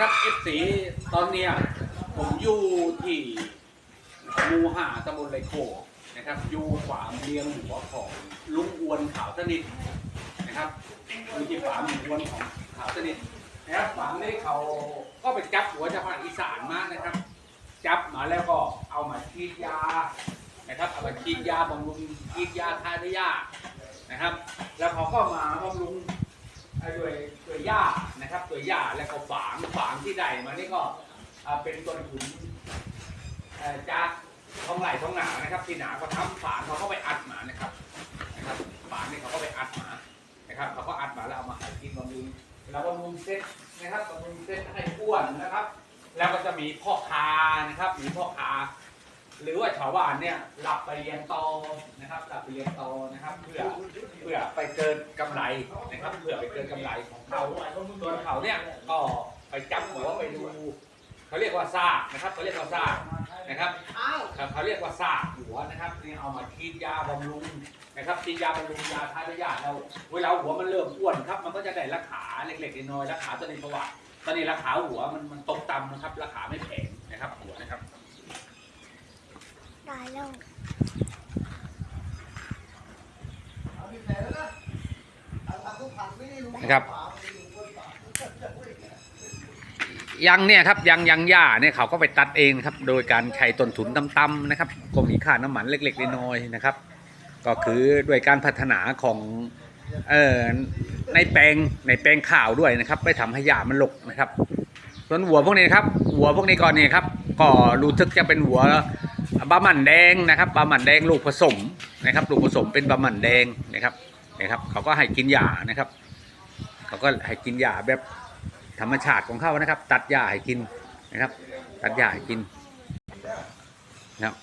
ครับเอฟซีตอนเนี้ยผมอยู่ที่หมูหาตำบลไรโคนะครับ อยู่ขวามเลียงหัวของลุงอวนขาวสนิทนะครับอยู่ที่ฝาหมูอวนของขาวสนิทนะครับฝามนี้เขาก็ไปจับหัวจากภาคอีสานมานะครับ จับมาแล้วก็เอามาฉีดยานะครับเอามาฉีดยาบำรุงฉีดยาทาด้วยยานะครับ แล้วเขาก็มาบำรุง มานี่ก็เป็นต้นทุนจากท้องไหล่ท้องหนานะครับที่หนาก็ทำฝางเขาก็ไปอัดหมานะครับนะครับฝางนี่เขาก็ไปอัดหมานะครับเขาก็อัดหมาแล้วเอามาให้กินบำรุงแล้วบำรุงเซ็ตนะครับบำรุงเซ็ตให้อ้วนนะครับ แล้วก็จะมีพ่อคานะครับมีพ่อคาหรือว่าชาวบ้านเนี่ยหลับไปเรียนโตอนะครับหลับไปเรียนโตอนะครับ เพื่อเพื่อไปเกินกำไรนะครับ เพื่อไปเกินกำไรของเขาส่วนเขาเนี่ยก็ ไปจับหัวไปดูเขาเรียกว่าซากนะครับเขาเรียกว่าซากนะครับเขาเขาเรียกว่าซากหัวนะครับนี่เอามาฉีดยาบำรุงนะครับฉีดยาบำรุงยาทายาทแล้วเวลาหัวมันเริ่มอ้วนครับ มันก็จะได้ราคาเล็กๆน้อยๆราคาตัวนี้เพราะว่าตอนนี้ราคาหัวมันมันตกต่ำนะครับ ราคาไม่แพงนะครับหัวนะครับตายแล้วนะครับ ยังเนี่ยครับยังยังหญ้าเนี่ยเขาก็ไปตัดเองครับ โดยการใช้ต้นทุนต่ำๆนะครับก็มีค่าน้ำมันเล็กๆน้อยๆนะครับ ก็คือด้วยการพัฒนาของเอ่อในแปลงในแปลงข้าวด้วยนะครับ ไปทำให้หญ้ามันหลกนะครับ ส่วนหัวพวกนี้ครับหัวพวกนี้ก่อนเนี่ยครับก็รู้ทึกจะเป็นหัวบะหมั่นแดงนะครับบะหมั่นแดงลูกผสมนะครับลูกผสมเป็นบะหมั่นแดงนะครับนะครับเขาก็ให้กินหญ้านะครับ เขาก็ให้กินหญ้าแบบ ธรรมชาติของเขานะครับ ตัดหญ้าให้กินนะครับ ตัดหญ้าให้กินนะครับ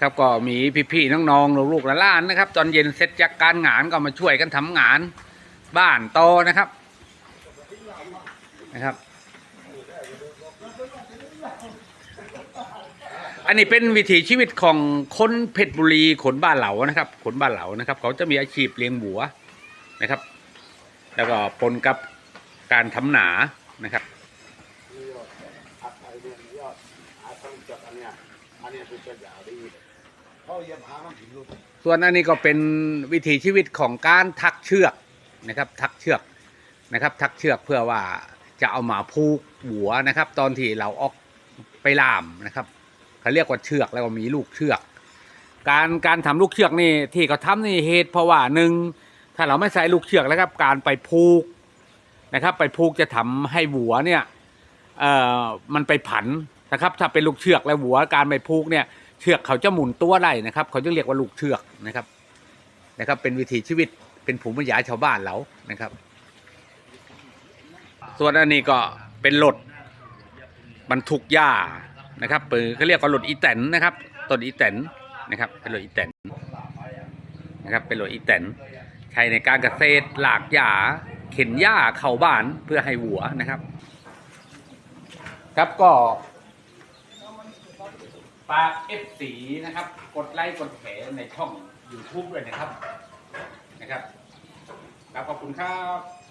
ครับก็มีพี่ๆน้องๆลูกๆหลานๆนะครับ ตอนเย็นเสร็จจากการงานก็มาช่วยกันทำงาน บ้านโตนะครับนะครับ อันนี้เป็นวิถีชีวิตของคนเพชรบุรีขนบ้านเหลานะครับ ขนบ้านเหลานะครับ เขาจะมีอาชีพเลี้ยงบัวนะครับ แล้วก็ปนกับการทำหนานะครับส่วนอันนี้ก็เป็นวิถีชีวิตของการทักเชือกนะครับ ทักเชือกนะครับ ทักเชือกเพื่อว่า จะเอามาผูกหัวนะครับ ตอนที่เราออกไปล่ามนะครับเขาเรียกว่าเชือกแล้วก็มีลูกเชือก การการทำลูกเชือกนี่ที่เขาทำนี่เหตุเพราะว่าหนึ่งถ้าเราไม่ใส่ลูกเชือกแล้วครับ การไปผูกนะครับ ไปผูกจะทำให้หัวเนี่ยเอ่อมันไปผันนะครับ ถ้าเป็นลูกเชือกแล้วหัวการไปผูกเนี่ยเชือกเขาจะหมุนตัวได้นะครับ เขาจะเรียกว่าลูกเชือกนะครับนะครับ เป็นวิถีชีวิตเป็นภูมิปัญญาชาวบ้านเรานะครับ ส่วนอันนี้ก็เป็นรถบรรทุกหญ้านะครับปิดเขาเรียกว่ารถอีแตนนะครับต้นอีแตนนะครับ เป็นรถอีแตนนะครับเป็นรถอีแตนใช้ในการเกษตรหลากหญ้าเข็นหญ้าเข้าบ้านเพื่อให้วัวนะครับ ครับก็ฝากเอฟสีนะครับ กดไลค์กดแชร์ในช่อง YouTube ด้วยนะครับนะครับครับขอบคุณครับ